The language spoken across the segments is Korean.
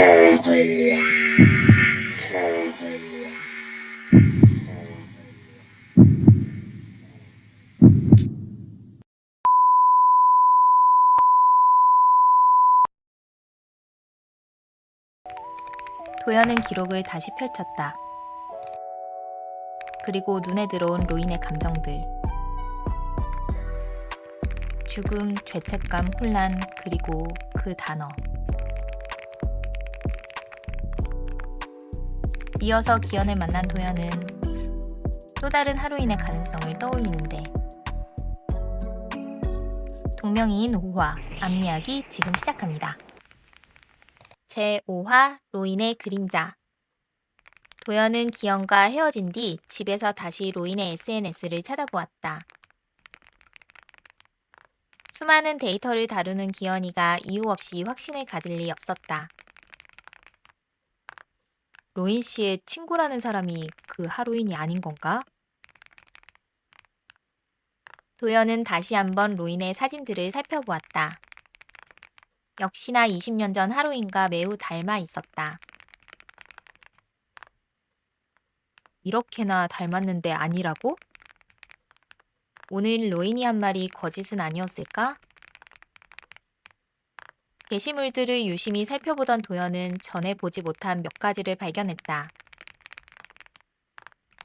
Hardcore. 도연은 기록을 다시 펼쳤다. 그리고 눈에 들어온 로인의 감정들. 죽음, 죄책감, 혼란, 그리고 그 단어. 이어서 기현을 만난 도연은 또 다른 하루인의 가능성을 떠올리는데 동명이인 5화 앞이야기 지금 시작합니다. 제5화 로인의 그림자 도연은 기현과 헤어진 뒤 집에서 다시 로인의 SNS를 찾아보았다. 수많은 데이터를 다루는 기현이가 이유 없이 확신을 가질 리 없었다. 로인 씨의 친구라는 사람이 그 하루인이 아닌 건가? 도연은 다시 한번 로인의 사진들을 살펴보았다. 역시나 20년 전 하루인과 매우 닮아 있었다. 이렇게나 닮았는데 아니라고? 오늘 로인이 한 말이 거짓은 아니었을까? 게시물들을 유심히 살펴보던 도연은 전에 보지 못한 몇 가지를 발견했다.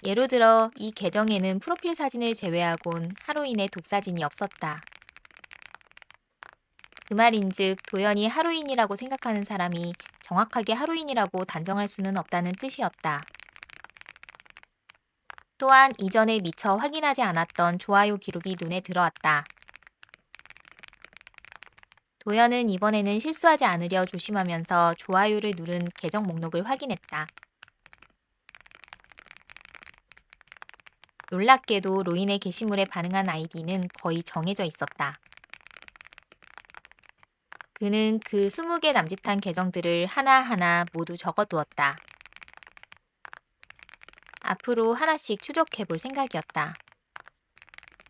예로 들어 이 계정에는 프로필 사진을 제외하곤 하루인의 독사진이 없었다. 그 말인즉 도연이 하루인이라고 생각하는 사람이 정확하게 하루인이라고 단정할 수는 없다는 뜻이었다. 또한 이전에 미처 확인하지 않았던 좋아요 기록이 눈에 들어왔다. 도연은 이번에는 실수하지 않으려 조심하면서 좋아요를 누른 계정 목록을 확인했다. 놀랍게도 로인의 게시물에 반응한 아이디는 거의 정해져 있었다. 그는 그 20개 남짓한 계정들을 하나하나 모두 적어두었다. 앞으로 하나씩 추적해 볼 생각이었다.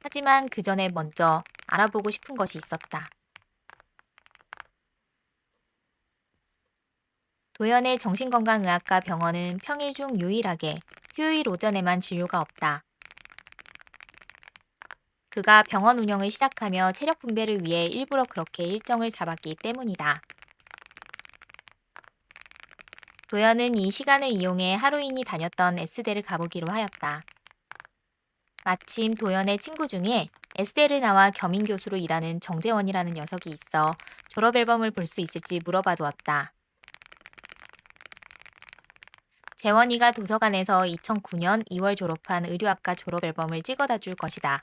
하지만 그 전에 먼저 알아보고 싶은 것이 있었다. 도연의 정신건강의학과 병원은 평일 중 유일하게 수요일 오전에만 진료가 없다. 그가 병원 운영을 시작하며 체력 분배를 위해 일부러 그렇게 일정을 잡았기 때문이다. 도연은 이 시간을 이용해 하루인이 다녔던 S대를 가보기로 하였다. 마침 도연의 친구 중에 S대를 나와 겸임 교수로 일하는 정재원이라는 녀석이 있어 졸업 앨범을 볼 수 있을지 물어봐 두었다. 재원이가 도서관에서 2009년 2월 졸업한 의료학과 졸업 앨범을 찍어다 줄 것이다.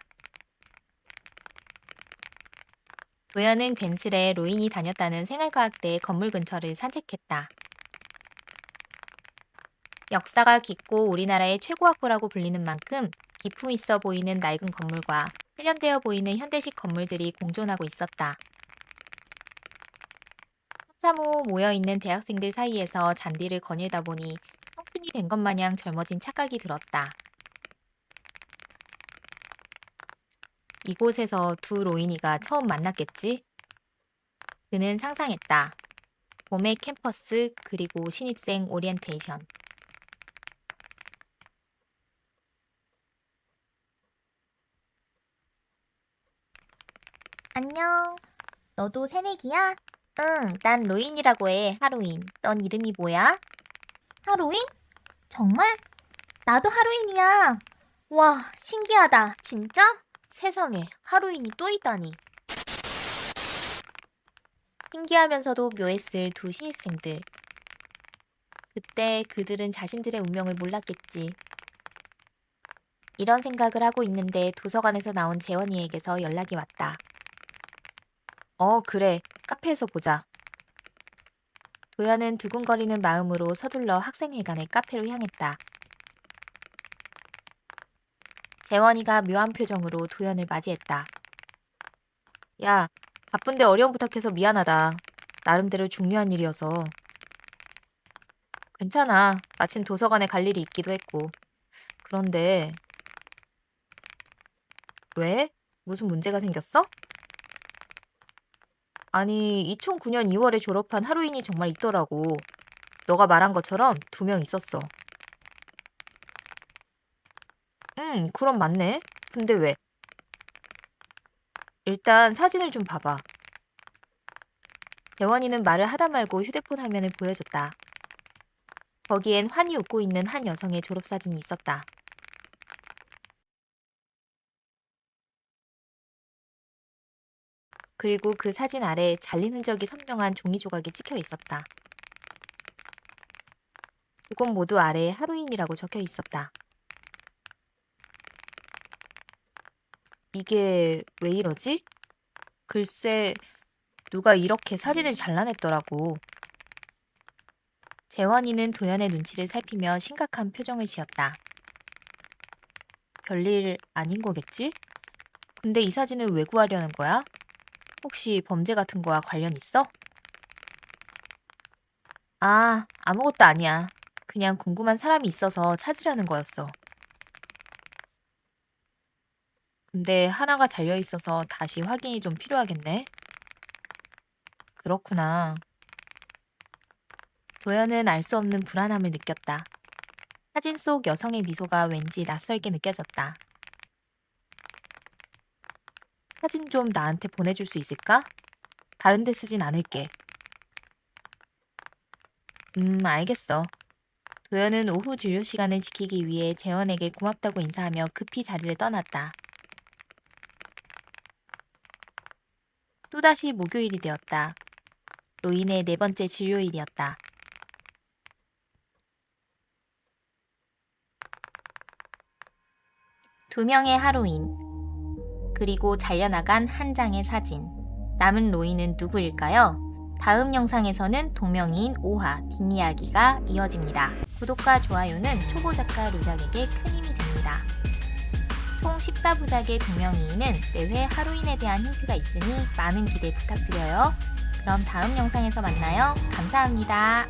도연은 괜스레 로인이 다녔다는 생활과학대 건물 근처를 산책했다. 역사가 깊고 우리나라의 최고 학부라고 불리는 만큼 기품 있어 보이는 낡은 건물과 세련되어 보이는 현대식 건물들이 공존하고 있었다. 삼삼오오 모여있는 대학생들 사이에서 잔디를 거닐다 보니 청춘이 된 것 마냥 젊어진 착각이 들었다. 이곳에서 두 로인이가 처음 만났겠지? 그는 상상했다. 봄의 캠퍼스 그리고 신입생 오리엔테이션. 안녕. 너도 새내기야? 응, 난 로인이라고 해. 하로인. 넌 이름이 뭐야? 하로윈? 정말? 나도 하로윈이야. 와, 신기하다. 진짜? 세상에 하루인이 또 있다니. 신기하면서도 묘했을 두 신입생들. 그때 그들은 자신들의 운명을 몰랐겠지. 이런 생각을 하고 있는데 도서관에서 나온 재원이에게서 연락이 왔다. 어, 그래. 카페에서 보자. 도연은 두근거리는 마음으로 서둘러 학생회관의 카페로 향했다. 재원이가 묘한 표정으로 도연을 맞이했다. 야, 바쁜데 어려운 부탁해서 미안하다. 나름대로 중요한 일이어서. 괜찮아. 마침 도서관에 갈 일이 있기도 했고. 그런데 왜? 무슨 문제가 생겼어? 아니, 2009년 2월에 졸업한 하루인이 정말 있더라고. 너가 말한 것처럼 두 명 있었어. 응, 그럼 맞네. 근데 왜? 일단 사진을 좀 봐봐. 대원이는 말을 하다 말고 휴대폰 화면을 보여줬다. 거기엔 환히 웃고 있는 한 여성의 졸업사진이 있었다. 그리고 그 사진 아래 잘린 흔적이 선명한 종이 조각이 찍혀 있었다. 두곳 모두 아래에 하루인이라고 적혀 있었다. 이게 왜 이러지? 글쎄, 누가 이렇게 사진을 잘라냈더라고. 재원이는 도연의 눈치를 살피며 심각한 표정을 지었다. 별일 아닌 거겠지? 근데 이 사진을 왜 구하려는 거야? 혹시 범죄 같은 거와 관련 있어? 아, 아무것도 아니야. 그냥 궁금한 사람이 있어서 찾으려는 거였어. 근데 하나가 잘려 있어서 다시 확인이 좀 필요하겠네. 그렇구나. 도연은 알 수 없는 불안함을 느꼈다. 사진 속 여성의 미소가 왠지 낯설게 느껴졌다. 사진 좀 나한테 보내줄 수 있을까? 다른 데 쓰진 않을게. 음, 알겠어. 도연은 오후 진료 시간을 지키기 위해 재원에게 고맙다고 인사하며 급히 자리를 떠났다. 또다시 목요일이 되었다. 로인의 네 번째 진료일이었다. 두 명의 하로인, 그리고 잘려나간 한 장의 사진. 남은 로인은 누구일까요? 다음 영상에서는 동명이인 오화 뒷이야기가 이어집니다. 구독과 좋아요는 초보 작가 루작에게 큰 힘이 됩니다. 총 14부작의 동명이인은 매회 하루인에 대한 힌트가 있으니 많은 기대 부탁드려요. 그럼 다음 영상에서 만나요. 감사합니다.